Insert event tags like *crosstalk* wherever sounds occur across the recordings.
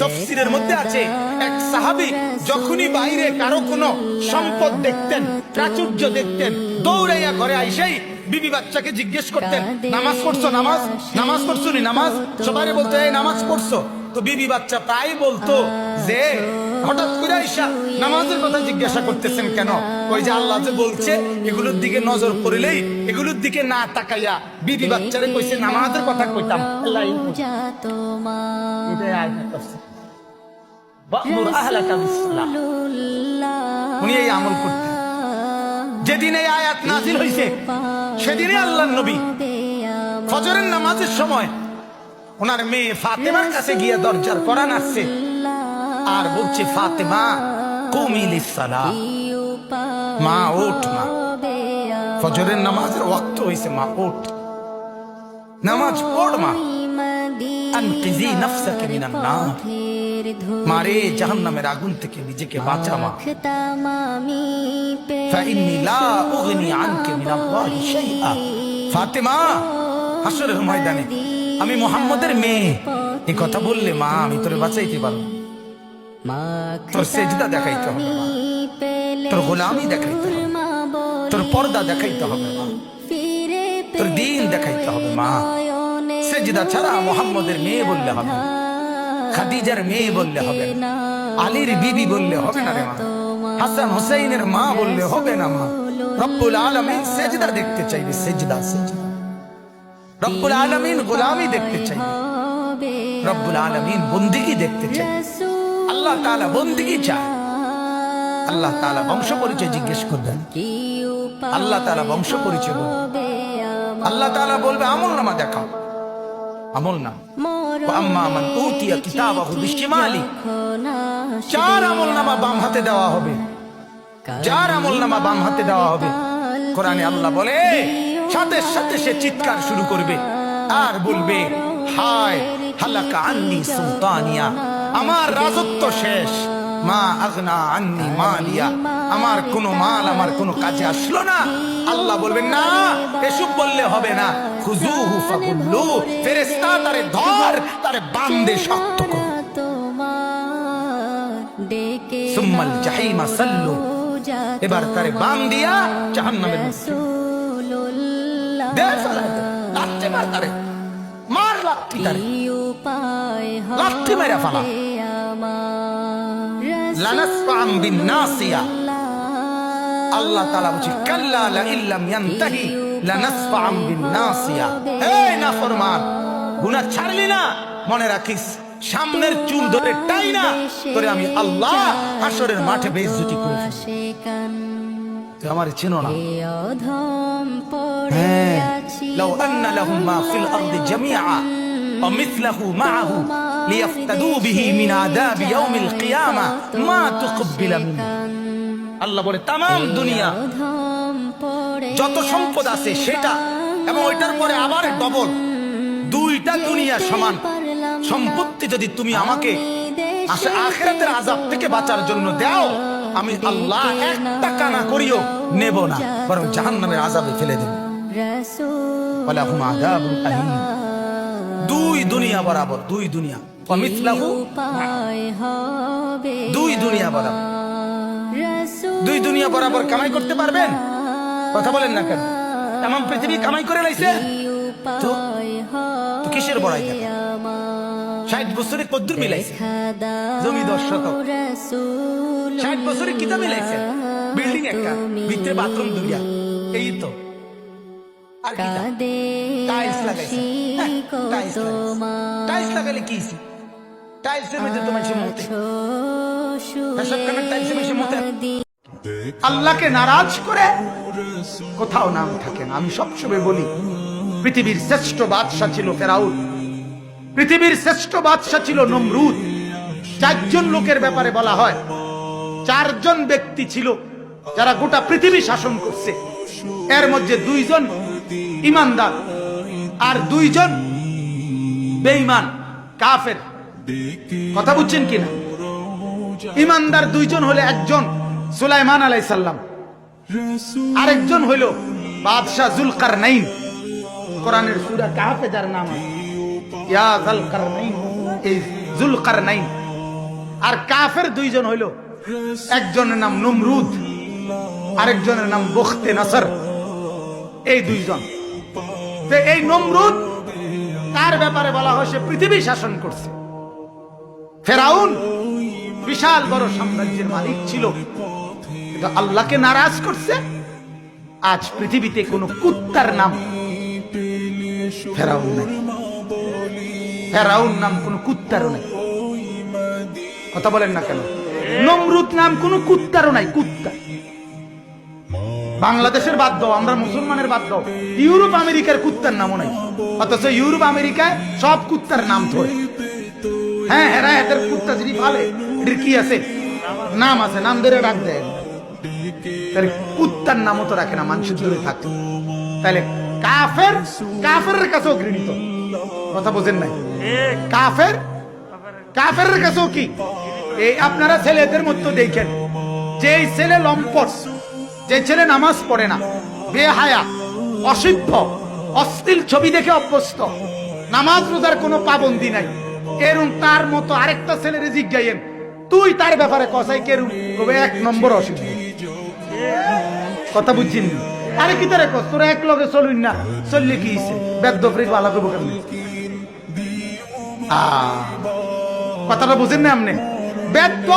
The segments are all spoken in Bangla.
তফসিরের মধ্যে আছে, এক সাহাবি যখনই বাইরে কারও কোনো সম্পদ দেখতেন, প্রাচুর্য দেখতেন, দৌড়াইয়া ঘরে আইসেই বিবি বাচ্চাকে জিজ্ঞেস করতেন, নামাজ পড়ছো, নামাজ? নামাজ পড়ছো নি, নামাজ? সবাই বলতো, এই নামাজ পড়ছো। তো বিবি বাচ্চা প্রায় বলতো যে হঠাৎ করে আইসা নামাজের কথা জিজ্ঞাসা করতেছেন কেন? ওই যে আল্লাহ যে বলছে এগুলোর দিকে নজর পড়লেই এগুলোর দিকে না তাকাইয়া বিবি বাচ্চারে কইছে নামাজের কথা কইতাম। আল্লাহ। উনি এই আমল করতেন। যেদিন এই আয়াত নাজিল হইছে সেদিনই আল্লাহর নবী ফজরের নামাজের সময় ওনার মেয়ে ফাতেমার কাছে গিয়ে দরজার করান আসছে। আর বলছে, ফাতেমা কুমিলি সালা। মা ওঠ, মা। ফজরের নামাজের ওয়াক্ত হয়েছে মা, ওঠ। নামাজ পড়, মা। আনকিজি নফসাকে মিনান নার। মারে জাহান্নামের আগুন থেকে নিজেকে বাঁচা, মা। ফাইন্নি লা উগনি আনকে শাইআ। ফাতেমা হাসরের ময়দানে আমি মোহাম্মদের মেয়ে। এ কথা বললে, মা, আমি তোরে বাঁচাইতে পারব। তোর সেজদা দেখাইতে হবে তোর গোলামি দেখাইতে হবে তোর পর্দা দেখাইতে হবে তোর দিন দেখাইতে হবে মা। সেজদা ছাড়া মোহাম্মদের মেয়ে বললে হবে খাদিজার মেয়ে বললে হবে আলীর বিবি বললে হবে না রে মা। হাসান হোসেইনের মা বললে হবে না মা। রব্বুল আলমিন সেজদা দেখতে চাইবে সেজদা সেজদা। রব্বুল আলমিন গোলামি দেখতে চাইবে। রব্বুল আলমিন বন্দিগি দেখতে চাই আল্লাহ তাআলা বন্দিগি চায়। আল্লাহ তাআলা বংশ পরিচয় জিজ্ঞেস করবেন। আল্লাহ তাআলা বংশ পরিচয় আল্লাহ তাআলা বলবে, আমল নামা দেখাও। আমল বিশিমালি। চার বাম হাতে দেওয়া হবে। বাম হাতে দেওয়া হবে। বলে, সাথে সাথে সে চিৎকার শুরু করবে। আর বলবে, হায়, হালাকা আন্নি সুলতানিয়া। আমার রাজত্ব শেষ। মা আগনা আন্নি মালিয়া। আমার কোনো মাল আমার কোনো কাজে আসলো না। আল্লাহ বলবেন না এসব বললে হবে না। খুজুহু ফাকুল্লু ফেরেশতা তারে ধর তারে বান্দে শক্ত কর। সুম্মাল জাহিমা সাল্লু। এবার তারে বাম দিয়া দে দে। মার তারে মার লাথি তারে লাথি মেরে ফেলা লানাসফাম বিন নাসিয়া আল্লাহ তাআলা বলছে কাল্লা লা ইল্লাম ইয়ানতাহি লানাসফাম বিন নাসিয়া এই নাফরমান গুনাহ ছাড়লি না মনে রাখিস সামনের চুল ধরে টাই না তোরে আমি আল্লাহ হাসরের মাঠে বেইজ্জতি করব তুই আমার চেনো না হ্যাঁ لو أن لهم ما في الأرض جميعا ومثله معه ليفتدوا به من عذاب يوم القيامة ما تقبل منه আল্লাহ বলে তাম দুনিয়া যত সম্পদ আছে সেটা এবং ওইটার পরে আবার ডবল দুইটা দুনিয়া সমান সম্পত্তি যদি তুমি আমাকে আসে আখেরাতের আজাব থেকে বাঁচার জন্য দাও আমি আল্লাহ এক টাকা না করিও নেব না বরং জাহান্নামের আজাবে ফেলে দেব ওয়ালাহুম আযাবুন আলীম দুই দুনিয়া বরাবর দুই দুনিয়া। অমিতলাহু দুই দুনিয়া বরাবর। দুই দুনিয়া বরাবর কামাই করতে পারবেন? কথা বলেন না কেন? পৃথিবী কামাই করে লাইছে? তো কিসের বড়াই ষাট বছরে কদ্দুর মিলাইছে। জমি দশ শতক ষাট বছরে কিতা মিলাইছে বিল্ডিং একটা ভিতরে বাথরুম দুইয়া এই তো। আর কি টাইলস লাগাইছে। টাইলস *laughs* লাগাইছে। কি টাইলসের মধ্যে তো মানুষের মতে টাইলসের মধ্যে মতে আল্লাহকে নারাজ করে কোথাও নাম থাকে না। আমি সবসময় বলি পৃথিবীর শ্রেষ্ঠ বাদশাহ ছিল ফেরাউন। পৃথিবীর শ্রেষ্ঠ বাদশাহ ছিল নমরুদ। চারজন লোকের ব্যাপারে বলা হয় চারজন ব্যক্তি ছিল যারা গোটা পৃথিবী শাসন করছে। এর মধ্যে দুইজন ইমানদার। আর দুইজন বেঈমান কাফের। কথা বুঝছেন কিনা? ইমানদার দুইজন হলে একজন সুলাইমান আলাইসাল্লাম আরেকজন হইল বাদশাহ জুলকার নাইন কোরআনের সুরা কাহাফে যার নাম আছে ইয়া কারনাইন এই জুলকার নাইন আর কাফের দুইজন হইল একজনের নাম নমরুদ আরেকজনের নাম বখতে নাসর। এই দুইজন। তো এই নমরুদ, তার ব্যাপারে বলা হয় সে পৃথিবী শাসন করছে। ফেরাউন বিশাল বড় সাম্রাজ্যের মালিক ছিল। কিন্তু আল্লাহকে নারাজ করছে। আজ পৃথিবীতে কোনো কুত্তার নাম ফেরাউন নাই। ফেরাউন নাম কোনো কুত্তারও নাই। কথা বলেন না কেন? নমরুদ নাম কোনো কুত্তারও নাই, কুত্তা। বাংলাদেশের বাদ দাও, আমরা মুসলমানের বাদ দাও। ইউরোপ আমেরিকার কুত্তার নামও নাই। অথচ ইউরোপ আমেরিকায় সব কুত্তার নাম ধরে। হ্যাঁ হেরা এদের কুত্তা যিনি পালে এটির কি আছে? নাম আছে, নাম ধরে ডাক দেয়। তাহলে কুত্তার নামও তো রাখে না, মানুষের থাকে। তাহলে কাফের কাফের কাছেও ঘৃণিত। কথা বোঝেন নাই? কাফের কাফের কাছেও কি? এই আপনারা ছেলেদের মধ্যে দেখেন যে ছেলে লম্পট যে ছেলে নামাজ পড়ে না, বেহায়া, অসভ্য, অশ্লীল ছবি দেখে অভ্যস্ত, নামাজ রোজার কোনো পাবন্দি নাই। এরম তার মতো আরেকটা ছেলের জিজ্ঞাইয়েন, তুই তার ব্যাপারে কসাই কেরুম তবে এক নম্বর অসুবিধা কথা বুঝছেন? আরে কি তারে কস, তোরা এক লগে চলুন না, চললে কি হইছে? বেদ্য ফ্রিজ ভালো করব কেমনি? কথাটা বুঝেন না আপনি? বেদ্য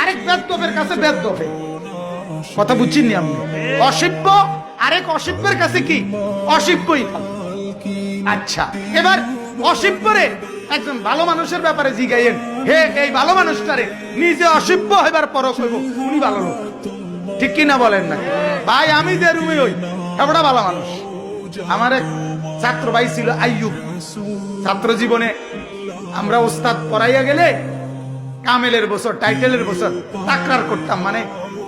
আরেক বেদ্যপের কাছে বেদ্যপে কথা বুঝছেন নি আপনি অসিব্য আরেক অসিব্যের কাছে কি? অসিব্যই থাকে। আচ্ছা এবার অসিব্যরে একজন ভালো মানুষের ব্যাপারে জিগাইয়েন। হে, এই ভালো মানুষটারে নিজে অসিব্য হইবার পর কইব উনি ভালো লোক। ঠিক কি না বলেন না? ভাই, আমি যে রুমে ওই এবারটা ভালো মানুষ। আমার এক ছাত্র ভাই ছিল আইয়ুব। ছাত্র জীবনে আমরা ওস্তাদ পড়াইয়া গেলে কামেলের বছর, টাইটেলের বছর, তাকরার করতাম। মানে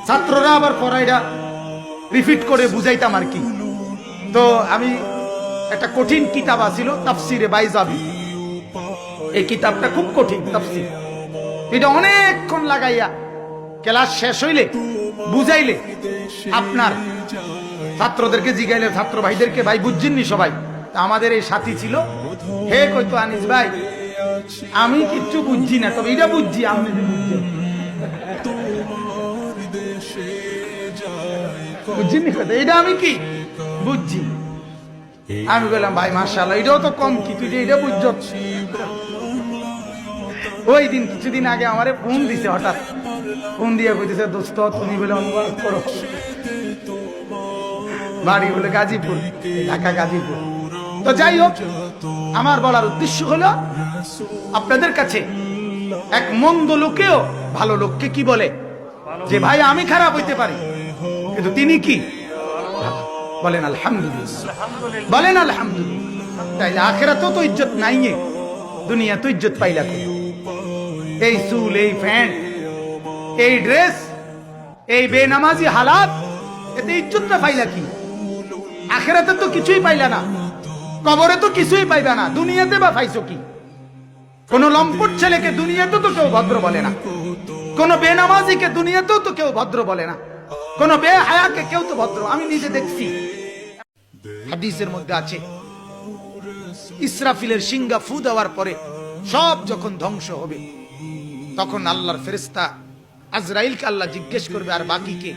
ছাত্ররা আবার পড়াইরা রিপিট করে বুঝাইতাম আর কি। তো আমি একটা কঠিন কিতাব আছিল, তাফসিরে বাইজাবি। এই কিতাবটা খুব কঠিন, তাফসির। এটা অনেকক্ষণ লাগাইয়া ক্লাস শেষ হইলে বুঝাইলে আপনার ছাত্রদেরকে জিগাইলে ছাত্র ভাইদেরকে ভাই বুঝছেননি সবাই? আমাদের এই সাথী ছিল। হে কইতো আনিস ভাই, আমি কিচ্ছু বুঝছি না, তবে এটা বুঝছি, আপনি বুঝছেন বুঝছেন এটা আমি কি? বুঝছি। আমি বললাম, ভাই মার্শাল্লাহ এটাও তো কম কি? তুই যে এটা বুঝছ? ওই দিন, কিছুদিন আগে আমারে ফোন দিছে হঠাৎ। ফোন দিয়ে কইতেছে, দোস্ত, তুমি বলে অনুবাদ করো। বাড়ি বলে গাজীপুর, ঢাকা গাজীপুর। তো যাই হোক, আমার বলার উদ্দেশ্য হলো, আপনাদের কাছে এক মন্দ লোকেও ভালো লোককে কি বলে? যে, ভাই, আমি খারাপ হইতে পারি। কিন্তু তিনি কি? বলেন আলহামদুলিল্লাহ। বলেন আলহামদুলিল্লাহ। তাইলে আখেরাতেও তো ইজ্জত নাই দুনিয়া তো ইজ্জত পাইলা? এই চুল, এই প্যান্ট, এই ড্রেস, এই বেনামাজি হালাত, এতে ইজ্জতটা পাইলা কি? আখেরাতে তো কিছুই পাইলা না, কবরে তো কিছুই পাইবা না, দুনিয়াতে বা পাইছো কি? কোন লম্পট ছেলেকে দুনিয়াতে তো কেউ ভদ্র বলে না, কোন বেনামাজিকে দুনিয়াতেও তো কেউ ভদ্র বলে না। কোন বেহায়াকে কেউ তো ভদ্র, আমি নিজে দেখছি। হাদিসের মধ্যে আছে, ইসরাফিলের সিংহা ফু দেওয়ার পরে সব যখন ধ্বংস হবে, তখন আল্লাহর ফেরেস্তা আজরাইলকে আল্লাহ জিজ্ঞেস করবে, আর বাকি কে?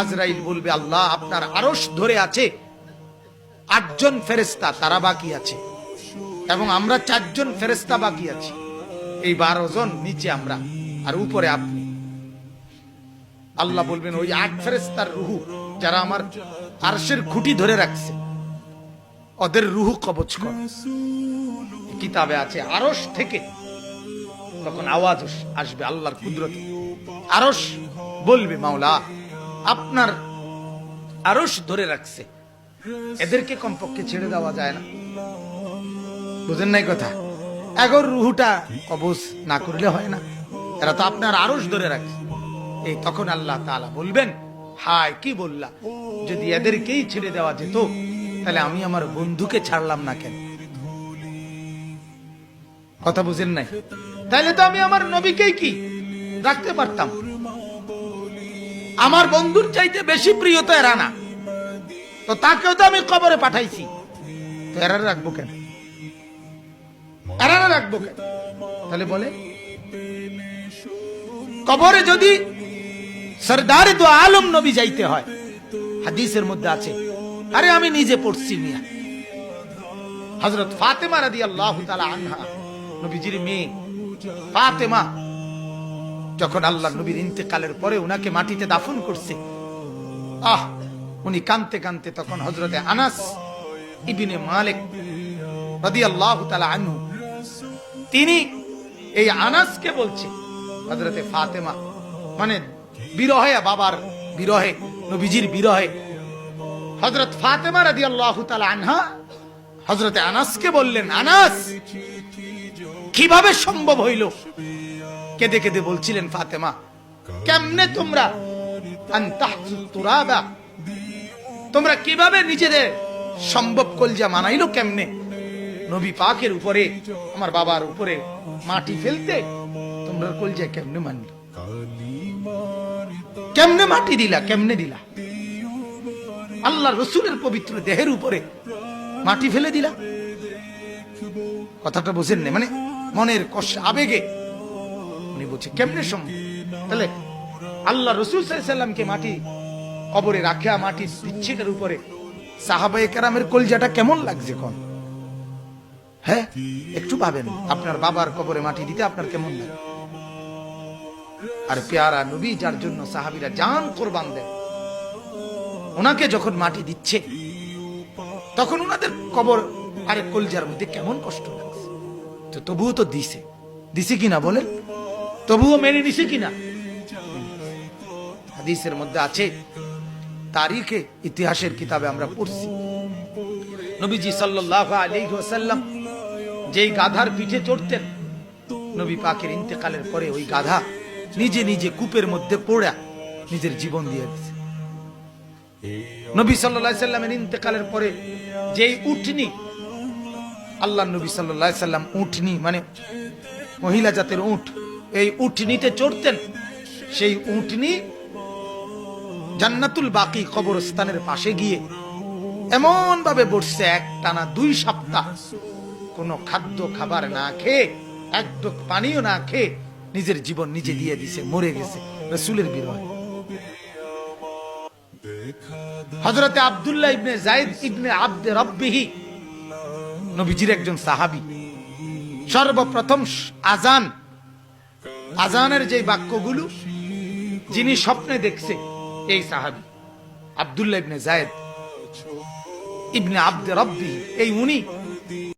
আজরাইল বলবে, আল্লাহ আপনার আরশ ধরে আছে, আটজন ফেরেস্তা তারা বাকি আছে, এবং আমরা চারজন ফেরেস্তা বাকি আছি। এই বারো জন নিচে আমরা, আর উপরে আপনি। আল্লাহ বলবেন, ওই আট ফেরেস্তার রুহু যারা আমার আরশের খুঁটি ধরে রাখছে, ওদের রুহু কবচ কর। কিতাবে আছে, আরশ থেকে তখন আওয়াজ আসবে আল্লাহর কুদরত। আরশ বলবে, মাওলা, আপনার আরশ ধরে রাখছে, এদেরকে কমপক্ষে ছেড়ে দেওয়া যায় না। বুঝেন নাই কথা? এগর রুহুটা কবজ না করলে হয় না। এরা তো আপনার আরশ ধরে রাখছে। এই তখন আল্লাহ তাআলা বলবেন, হায়, কি বললা? যদি এদেরকেই ছেড়ে দেওয়া যেত, তাহলে আমি আমার বন্ধুকে ছাড়লাম না কেন? কথা বুঝেন নাই? তাহলে তো আমি আমার নবীকেই কি রাখতে পারতাম? আমার বন্ধুর চাইতে বেশি প্রিয় তো এরা না। তো তাকেও তো আমি কবরে পাঠাইছি। তো এরা রাখব কেন? এরানা রাখব কেন? তাহলে বলে, কবরে যদি সরদারে তো আলম নবী যাইতে হয়। হাদিসের মধ্যে আছে। আরে আমি নিজে পড়ছি মিয়া। হজরত ফাতেমা রাদি আল্লাহ আনহা, নবীজির মেয়ে ফাতেমা, যখন আল্লাহ নবীর ইন্তেকালের পরে উনাকে মাটিতে দাফন করছে, আহ, উনি কানতে কানতে তখন হজরতে আনাস ইবিনে মালিক রাদি আল্লাহ আনহু, তিনি এই আনাসকে বলছে হজরতে ফাতেমা মানে বিরহে বাবার বিরহে, নবীজির বিরহে। হজরত ফাতেমা রাদি আনহা আনাসকে বললেন, আনাস, কীভাবে সম্ভব হইল? কেঁদে কেঁদে বলছিলেন ফাতেমা, কেমনে তোমরা তোমরা কীভাবে নিজেদের সম্ভব কলজা মানাইলো কেমনে? নবী পাকের উপরে, আমার বাবার উপরে মাটি ফেলতে তোমরা কলজা কেমনে মানলো? কেমনে মাটি দিলা, কেমনে দিলা? আল্লাহ রসুলের পবিত্র দেহের উপরে মাটি ফেলে দিলা। কথাটা বোঝেন না মানে মনের কষ্ট, আবেগে। উনি বলছে, কেমনে সম্ভব? তাহলে আল্লাহ রসুল সাল্লামকে মাটি, কবরে রাখিয়া মাটি বিচ্ছিটের উপরে সাহাবাই কেরামের কলজাটা কেমন লাগছে কোন হ্যাঁ একটু ভাবেন, আপনার বাবার কবরে মাটি দিতে আপনার কেমন লাগে? আর পেয়ারা নবী যার জন্য সাহাবিরা জান কোরবান দেন। ওনাকে যখন মাটি দিচ্ছে, তখন ওনাদের কবর আরে কলজার মধ্যে কেমন কষ্ট লাগছে। তো তবুও তো দিছে। দিছে কিনা বলেন? তবুও মেনে নিছে কিনা? হাদিসের মধ্যে আছে, তারিখে ইতিহাসের কিতাবে আমরা পড়ছি। নবীজি সাল্লাল্লাহু আলাইহি ওয়াসাল্লাম যেই গাধার পিঠে চড়তেন, নবী পাকের ইন্তেকালের পরে ওই গাধা নিজে নিজে কূপের মধ্যে পড়া নিজের জীবন দিয়ে দিছে। নবী সাল্লাল্লাহু সাল্লামের ইন্তেকালের পরে যেই উঠনি, আল্লাহ নবী সাল্লাল্লাহু সাল্লাম উঠনি মানে মহিলা জাতের উঠ, এই উঠনিতে চড়তেন, সেই উঠনি জান্নাতুল বাকি কবরস্থানের পাশে গিয়ে এমন ভাবে বসছে এক টানা দুই সপ্তাহ কোনো খাদ্য খাবার না খেয়ে এক পানিও না খেয়ে নিজের জীবন নিজে দিয়ে দিছে, মরে গেছে। রসুলের বিরহে হজরতে আব্দুল্লাহ ইবনে জাইদ ইবনে আব্দে রব্বিহি, নবীজির একজন সাহাবি। সর্বপ্রথম আজান আজানের যে বাক্যগুলো, যিনি স্বপ্নে দেখছে, এই সাহাবী, আব্দুল্লাহ ইবনে জায়েদ ইবনে আব্দে রব্বি এই উনি